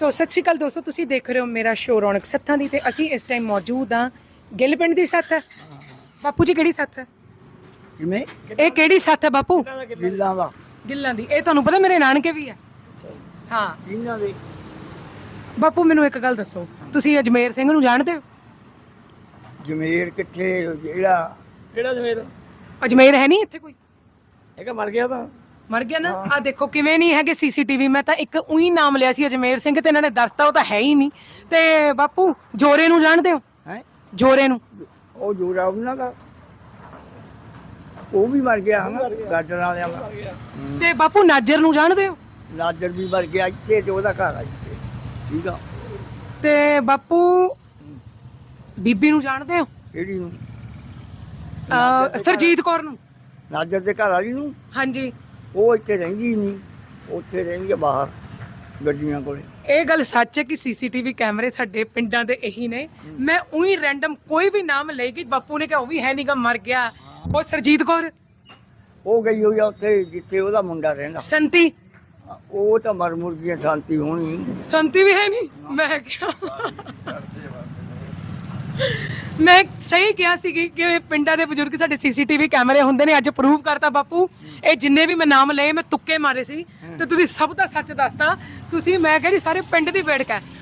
ਸੋ ਸਤਿ ਸ਼੍ਰੀ ਅਕਾਲ ਦੋਸਤੋ ਤੁਸੀਂ ਦੇਖ ਰਹੇ ਹੋ ਮੇਰਾ ਸ਼ੋਅ ਰੌਣਕ ਸੱਥਾਂ ਦੀ ਤੇ ਅਸੀਂ ਇਸ ਟਾਈਮ ਮੌਜੂਦ ਹਾਂ ਗਿੱਲ ਪਿੰਡ ਦੀ ਸੱਥ। ਬਾਪੂ ਜੀ ਕਿਹੜੀ ਸੱਥ? ਹੈ ਕਿਵੇਂ? ਇਹ ਕਿਹੜੀ ਸੱਥ ਹੈ ਬਾਪੂ? ਗਿੱਲਾਂ ਦਾ ਗਿੱਲਾਂ। ਦੀ। ਇਹ ਤੁਹਾਨੂੰ ਪਤਾ ਮੇਰੇ ਨਾਨਕੇ ਵੀ ਹੈ। ਹਾਂ। ਇਹਨਾਂ ਦੇ। ਬਾਪੂ ਮੈਨੂੰ ਇੱਕ ਗੱਲ ਦੱਸੋ। ਤੁਸੀਂ ਅਜਮੇਰ ਸਿੰਘ ਨੂੰ ਜਾਣਦੇ ਹੋ? ਜਮੇਰ ਕਿੱਥੇ ਜਿਹੜਾ? ਕਿਹੜਾ ਜਮੇਰ ਅਜਮੇਰ ਹੈ ਨਹੀਂ ਇੱਥੇ ਕੋਈ? ਹੈਗਾ ਮਰ ਗਿਆ ਤਾਂ। ਮਰ ਗਿਆ ਨਾ ਆ ਦੇਖੋ ਕਿਵੇਂ ਨਹੀਂ ਹੈਗੇ ਸੀਸੀਟੀਵੀ ਮੈਂ ਤਾਂ ਇੱਕ ਉਹੀ ਨਾਮ ਲਿਆ ਸੀ ਅਜਮੇਰ ਸਿੰਘ ਤੇ ਇਹਨਾਂ ਨੇ ਦੱਸਤਾ ਉਹ ਤਾਂ ਹੈ ਹੀ ਨਹੀਂ। ਤੇ ਬਾਪੂ ਜੋਰੇ ਨੂੰ ਜਾਣਦੇ ਹੋ? ਹੈ? ਜੋਰੇ ਨੂੰ। ਉਹ ਜੋੜਾ ਉਹਨਾਂ ਦਾ। ਉਹ ਵੀ ਮਰ ਗਿਆ ਹਨਾ ਗਾਡਰ ਵਾਲਿਆਂ ਦਾ। ਤੇ ਬਾਪੂ ਨਾਜਰ ਨੂੰ ਜਾਣਦੇ ਹੋ? ਨਾਦਰ ਵੀ ਮਰ ਗਿਆ ਇੱਥੇ ਤੇ ਉਹਦਾ ਘਰ ਆ ਇੱਥੇ। ਠੀਕ ਆ। ਤੇ ਬਾਪੂ ਬੀਬੀ ਨੂੰ ਜਾਣਦੇ ਹੋ? ਕਿਹੜੀ ਨੂੰ? ਅਹ ਸਰਜੀਤ ਕੌਰ ਨੂੰ। ਨਾਦਰ ਦੇ ਘਰ ਵਾਲੀ ਨੂੰ? ਹਾਂਜੀ। ਉਹ ਇੱਥੇ ਰਹਿੰਦੀ ਨਹੀਂ ਉੱਥੇ ਰਹਿੰਦੀ ਆ ਬਾਹਰ ਗੱਡੀਆਂ ਕੋਲੇ। ਇਹ ਗੱਲ ਸੱਚ ਹੈ ਕਿ ਸੀਸੀਟੀਵੀ ਕੈਮਰੇ ਸਾਡੇ ਪਿੰਡਾਂ ਦੇ ਇਹੀ ਨੇ। ਮੈਂ ਉਹੀ ਰੈਂਡਮ ਕੋਈ ਵੀ ਨਾਮ ਲਏਗੀ ਬਾਪੂ ਨੇ ਕਿਹਾ ਉਹ ਵੀ ਹੈ ਨਹੀਂਗਾ ਮਰ ਗਿਆ। ਉਹ ਸਰਜੀਤ ਕੌਰ। ਉਹ ਗਈ ਹੋਈ ਆ ਉੱਥੇ ਜਿੱਥੇ ਉਹਦਾ ਮੁੰਡਾ ਰਹਿੰਦਾ। ਸੰਤੀ। ਉਹ ਤਾਂ ਮਰ ਮੁਰਗੀਆਂ ਸ਼ਾਂਤੀ ਹੋਣੀ। ਸੰਤੀ ਵੀ ਹੈ ਨਹੀਂ ਮੈਂ ਕਿਹਾ। ਮੈਂ ਸਹੀ ਕਿਹਾ ਸੀ ਕਿ ਪਿੰਡਾਂ ਦੇ ਬਜ਼ੁਰਗ ਸਾਡੇ ਸੀਸੀਟੀਵੀ ਕੈਮਰੇ ਹੁੰਦੇ ਨੇ ਅੱਜ ਪ੍ਰੂਵ ਕਰਤਾ ਬਾਪੂ। ਇਹ ਜਿੰਨੇ ਵੀ ਮੈਂ ਨਾਮ ਲਏ ਮੈਂ ਤੁੱਕੇ ਮਾਰੇ ਸੀ। ਤੇ ਤੁਸੀਂ ਸਭ ਦਾ ਸੱਚ ਦੱਸਤਾ। ਤੁਸੀਂ ਮੈਂ ਕਹਿੰਦੀ ਸਾਰੇ ਪਿੰਡ ਦੀ ਵੇੜਕ ਹੈ।